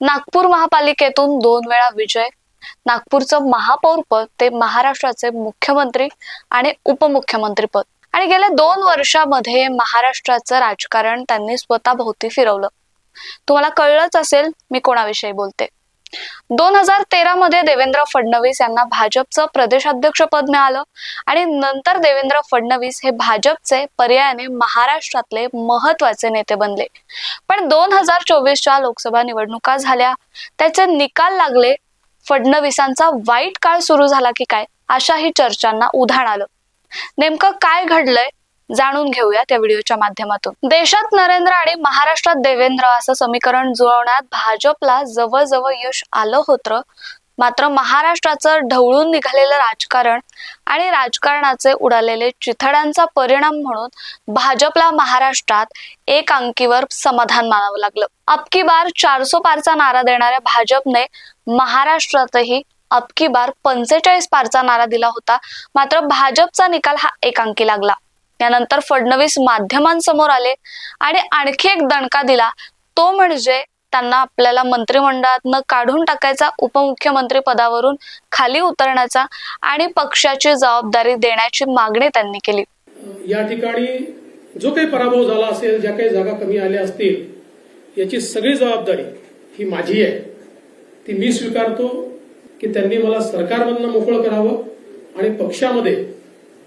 नागपूर महापालिकेतून दोन वेळा विजय. नागपूरचं महापौर पद ते महाराष्ट्राचे मुख्यमंत्री आणि उपमुख्यमंत्री पद. आणि गेल्या दोन वर्षामध्ये महाराष्ट्राचं राजकारण त्यांनी स्वतःभोवती फिरवलं. तुम्हाला कळलंच असेल मी कोणाविषयी बोलते. दोन हजार तेरा मध्ये देवेंद्र फडणवीस यांना भाजपचं प्रदेशाध्यक्ष पद मिळालं आणि नंतर देवेंद्र फडणवीस हे भाजपचे पर्यायाने महाराष्ट्रातले महत्त्वाचे नेते बनले. पण दोन हजार चोवीसच्या लोकसभा निवडणुका झाल्या. त्याचे निकाल लागले. फडणवीसांचा वाईट काळ सुरू झाला की काय अशाही चर्चांना उधाण आलं. नेमकं काय घडलंय? जाणून घेऊया त्या व्हिडिओच्या माध्यमातून. देशात नरेंद्र आणि महाराष्ट्रात देवेंद्र असं समीकरण जुळवण्यात भाजपला जवळजवळ यश आलं होतं. मात्र महाराष्ट्राचं ढवळून निघालेलं राजकारण आणि राजकारणाचे उडालेले चिथड्यांचा परिणाम म्हणून भाजपला महाराष्ट्रात एक अंकीवर समाधान मानावं लागलं. अबकी बार चारसो पारचा नारा देणाऱ्या भाजपने महाराष्ट्रातही अबकी बार पंचेचाळीस पारचा नारा दिला होता. मात्र भाजपचा निकाल हा एक अंकी लागला. यानंतर फडणवीस माध्यमांसमोर आले आणि आणखी एक दणका दिला. तो म्हणजे त्यांना आपल्याला मंत्रिमंडळातनं काढून टाकायचा उपमुख्यमंत्री पदावरून खाली उतरण्याचा आणि पक्षाची जबाबदारी देण्याची मागणी त्यांनी केली. या ठिकाणी जो काही पराभव झाला असेल ज्या काही जागा कमी आल्या असतील याची सगळी जबाबदारी ही माझी आहे. ती मी स्वीकारतो की त्यांनी मला सरकारमधनं मोकळं करावं आणि पक्षामध्ये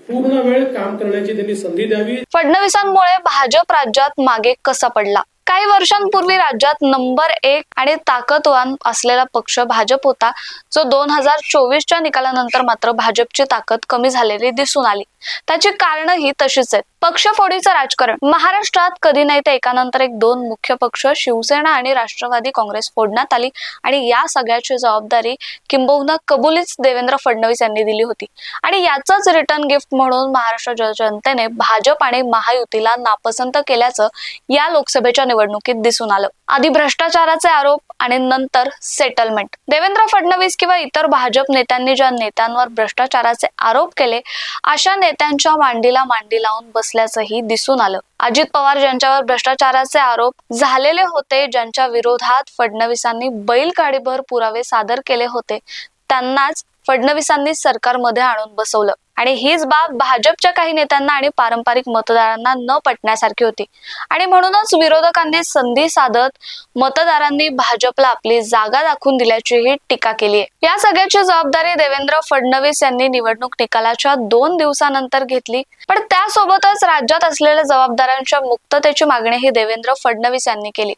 पूर्ण वेळ काम करण्याची त्यांनी संधी द्यावी. फडणवीसांमुळे भाजप राज्यात मागे कसा पडला? काही वर्षांपूर्वी राज्यात नंबर एक आणि ताकदवान असलेला पक्ष भाजप होता जो दोन हजार चोवीसच्या निकालानंतर मात्र भाजपची ताकद कमी झालेली दिसून आली. त्याची कारण ही तशीच आहेत. पक्षफोडीचं राजकारण. महाराष्ट्रात कधी नाही तर एकानंतर एक दोन मुख्य पक्ष शिवसेना आणि राष्ट्रवादी काँग्रेस फोडण्यात आली आणि या सगळ्याची जबाबदारी किंबहुना कबुलीच देवेंद्र फडणवीस यांनी दिली होती. आणि याचाच रिटर्न गिफ्ट म्हणून महाराष्ट्र जनतेने भाजप आणि महायुतीला नापसंत केल्याचं या लोकसभेच्या निवडणुकीत दिसून आलं. आधी भ्रष्टाचाराचे आरोप आणि नंतर सेटलमेंट देवेंद्र फडणवीस किंवा इतर भाजप नेत्यांनी ज्या नेत्यांवर भ्रष्टाचाराचे आरोप केले अशा नेत्यांच्या मांडीला मांडी लावून बसल्याचंही दिसून आलं. अजित पवार ज्यांच्यावर भ्रष्टाचाराचे आरोप झालेले होते ज्यांच्या विरोधात फडणवीसांनी बैलगाडीभर पुरावे सादर केले होते त्यांनाच फडणवीसांनी सरकारमध्ये आणून बसवलं. आणि हीच बाब भाजपच्या काही नेत्यांना आणि पारंपरिक मतदारांना न पटण्यासारखी होती. आणि म्हणूनच विरोधकांनी संधी साधत मतदारांनी भाजपला आपली जागा दाखवून दिल्याचीही टीका केली आहे. या सगळ्याची जबाबदारी देवेंद्र फडणवीस यांनी निवडणूक निकालाच्या दोन दिवसानंतर घेतली. पण त्यासोबतच राज्यात असलेल्या जबाबदारांच्या मुक्ततेची मागणीही देवेंद्र फडणवीस यांनी केली.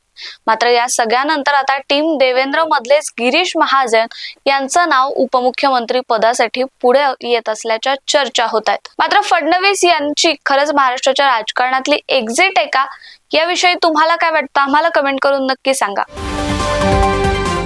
मात्र या सगळ्यानंतर आता टीम देवेंद्र मधलेच गिरीश महाजन यांचं नाव उपमुख्यमंत्री पदासाठी पुढे येत असल्याच्या चर्चा होत आहेत. मात्र फडणवीस यांची खरंच महाराष्ट्राच्या राजकारणातली एक्झिट आहे का? याविषयी तुम्हाला काय वाटतं? आम्हाला कमेंट करून नक्की सांगा.